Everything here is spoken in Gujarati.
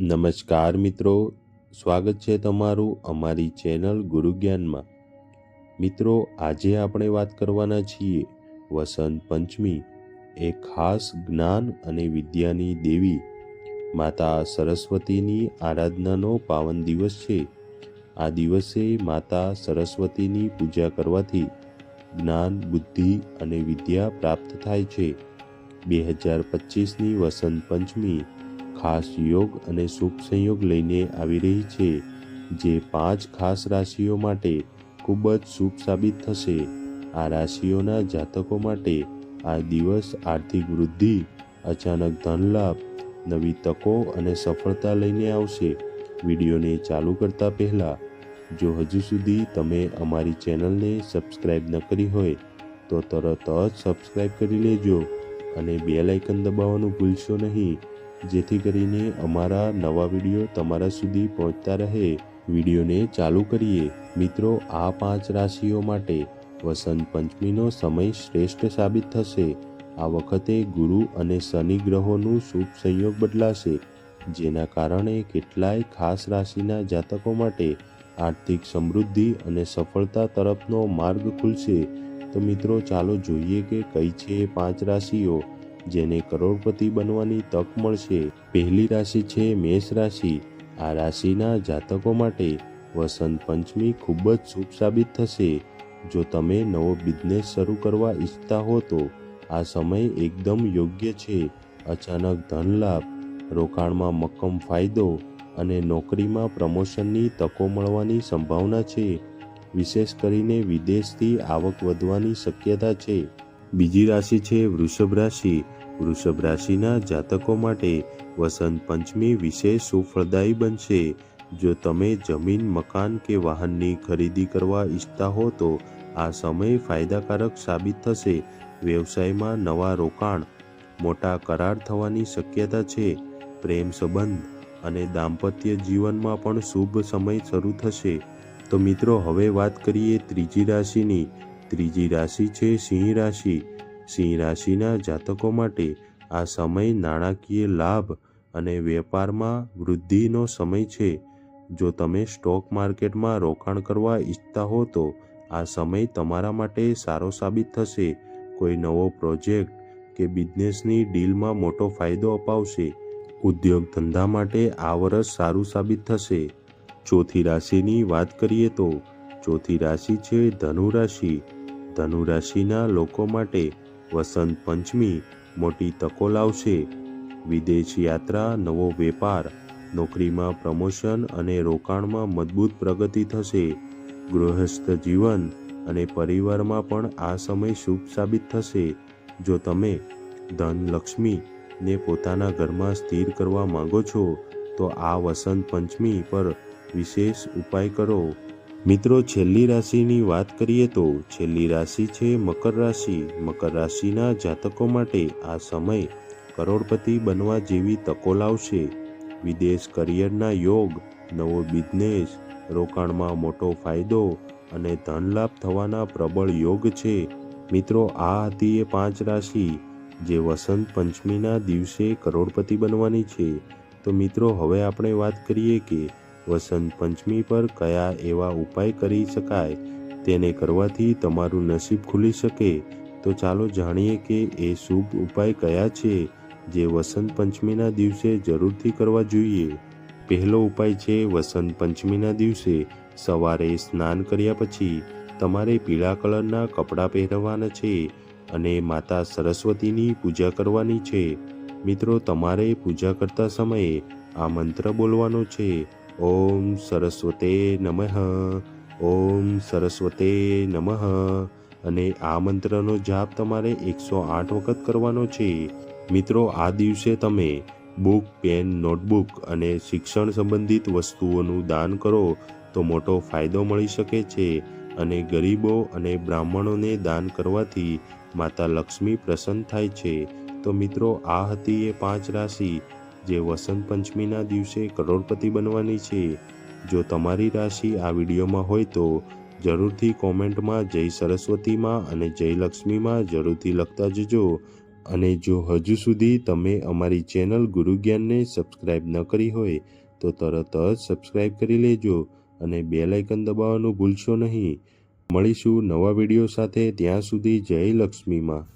નમસ્કાર મિત્રો, સ્વાગત છે તમારું અમારી ચેનલ ગુરુ જ્ઞાનમાં. મિત્રો, આજે આપણે વાત કરવાના છીએ વસંત પંચમી, એ ખાસ જ્ઞાન અને વિદ્યાની દેવી. માતા સરસ્વતીની આરાધનાનો પાવન દિવસ છે. આ દિવસે માતા સરસ્વતીની પૂજા કરવાથી જ્ઞાન, બુદ્ધિ અને વિદ્યા પ્રાપ્ત થાય છે. બે હજાર પચીસની વસંત પંચમી ખાસ યોગ અને શુભ સંયોગ લઈને આવી રહી છે, જે પાંચ ખાસ રાશિઓ માટે ખૂબ જ શુભ સાબિત થશે. આ રાશિઓના જાતકો માટે આ દિવસ આર્થિક વૃદ્ધિ, અચાનક ધનલાભ, નવી તકો અને સફળતા લઈને આવશે. વિડીયોને ચાલુ કરતા પહેલાં, જો હજુ સુધી તમે અમારી ચેનલને સબસ્ક્રાઈબ ન કરી હોય, તો તરત જ સબસ્ક્રાઈબ કરી લેજો અને બેલ આઇકન દબાવવાનું ભૂલશો નહીં. જેથી કરીને અમારા નવા વીડિયો તમારા સુધી પહોંચતા રહે. વિડીયોને ચાલુ કરીએ. મિત્રો, આ પાંચ રાશિઓ માટે વસંત પંચમીનો સમય શ્રેષ્ઠ સાબિત થશે. આ વખતે ગુરુ અને શનિ ગ્રહોનું શુભ સંયોગ બદલાશે, જેના કારણે કેટલાય ખાસ રાશિના જાતકો માટે આર્થિક સમૃદ્ધિ અને સફળતા તરફનો માર્ગ ખુલશે. તો મિત્રો, ચાલો જોઈએ કે કઈ છે એ પાંચ રાશિઓ. જેને કરોડપતિ બનવાની તક મળશે. પહેલી રાશિ છે મેષ રાશિ. આ રાશિના જાતકો માટે વસંત પંચમી ખૂબ જ શુભ સાબિત થશે. જો તમે નવો બિઝનેસ શરૂ કરવા ઈચ્છતા હો તો આ સમય એકદમ યોગ્ય છે. અચાનક ધન લાભ, રોકાણમાં મક્કમ ફાયદો અને નોકરીમાં પ્રમોશનની તકો મળવાની સંભાવના છે. વિશેષ કરીને વિદેશથી આવક વધવાની શક્યતા છે. બીજી રાશિ છે વૃષભ રાશિ. વૃષભ રાશિના જાતકો માટે વસંત પંચમી વિશેષ સુફળદાયી બનશે. જો તમે જમીન, મકાન કે વાહનની ખરીદી કરવા ઈચ્છતા હો તો આ સમય ફાયદાકારક સાબિત થશે. વ્યવસાયમાં નવા રોકાણ, મોટા કરાર થવાની શક્યતા છે. પ્રેમ સંબંધ અને દાંપત્ય જીવનમાં પણ શુભ સમય શરૂ થશે. તો મિત્રો, હવે વાત કરીએ ત્રીજી રાશિની. ત્રીજી રાશિ છે સિંહ રાશિ. સિંહ રાશિના જાતકો માટે આ સમય નાણાકીય લાભ અને વેપારમાં વૃદ્ધિનો સમય છે. જો તમે સ્ટોક માર્કેટમાં રોકાણ કરવા ઈચ્છતા હો તો આ સમય તમારા માટે સારો સાબિત થશે. કોઈ નવો પ્રોજેક્ટ કે બિઝનેસની ડીલમાં મોટો ફાયદો અપાવશે. ઉદ્યોગ ધંધા માટે આ વર્ષ સારું સાબિત થશે. ચોથી રાશિની વાત કરીએ તો ચોથી રાશિ છે ધનુ રાશિ. ધનુ રાશિના લોકો માટે વસંત પંચમી મોટી તકો લાવશે. વિદેશ યાત્રા, નવો વેપાર, નોકરીમાં પ્રમોશન અને રોકાણમાં મજબૂત પ્રગતિ થશે. ગૃહસ્થ જીવન અને પરિવારમાં પણ આ સમય શુભ સાબિત થશે. જો તમે ધન લક્ષ્મી ને પોતાના ઘરમાં સ્થિર કરવા માંગો છો, તો આ વસંત પંચમી પર વિશેષ ઉપાય કરો. મિત્રો, છેલ્લી રાશિની વાત કરીએ તો છેલ્લી રાશિ છે મકર રાશિ. મકર રાશિના જાતકો માટે આ સમય કરોડપતિ બનવા જેવી તકો લાવશે. વિદેશ કરિયરના યોગ, નવો બિઝનેસ, રોકાણમાં મોટો ફાયદો અને ધનલાભ થવાના પ્રબળ યોગ છે. મિત્રો, આ હતી એ પાંચ રાશિ જે વસંત પંચમીના દિવસે કરોડપતિ બનવાની છે. તો મિત્રો, હવે આપણે વાત કરીએ કે વસંત પંચમી પર કયા એવા ઉપાય કરી શકાય તેને કરવાથી તમારું નસીબ ખુલી શકે? તો ચાલો જાણીએ કે એ શુભ ઉપાય કયા છે જે વસંત પંચમીના દિવસે જરૂરથી કરવા જોઈએ. પહેલો ઉપાય છે વસંત પંચમીના દિવસે સવારે સ્નાન કર્યા પછી તમારે પીળા કલરના કપડાં પહેરવાના છે અને માતા સરસ્વતીની પૂજા કરવાની છે. મિત્રો, તમારે પૂજા કરતા સમયે આ મંત્ર બોલવાનો છે. ઓમ સરસ્વતે નમઃ. ઓમ સરસ્વતે નમઃ. અને આ મંત્રનો જાપ તમારે એકસો આઠ વખત કરવાનો છે. મિત્રો, આ દિવસે તમે બુક, પેન, નોટબુક અને શિક્ષણ સંબંધિત વસ્તુઓનું દાન કરો તો મોટો ફાયદો મળી શકે છે અને ગરીબો અને બ્રાહ્મણોને દાન કરવાથી માતા લક્ષ્મી પ્રસન્ન થાય છે. તો મિત્રો, આ હતી એ પાંચ રાશિ. જે વસંત પંચમીના દિવસે કરોડપતિ બનવાની છે. જો તમારી રાશિ આ વિડીયોમાં હોય તો જરૂરથી કોમેન્ટમાં જય સરસ્વતીમાં અને જય લક્ષ્મીમાં જરૂરથી લખતા જજો. અને જો હજુ સુધી તમે અમારી ચેનલ ગુરુ જ્ઞાનને સબસ્ક્રાઈબ ન કરી હોય, તો તરત જ સબસ્ક્રાઈબ કરી લેજો અને બે લાઇકન દબાવવાનું ભૂલશો નહીં. મળીશું નવા વીડિયો સાથે, ત્યાં સુધી જય લક્ષ્મીમાં.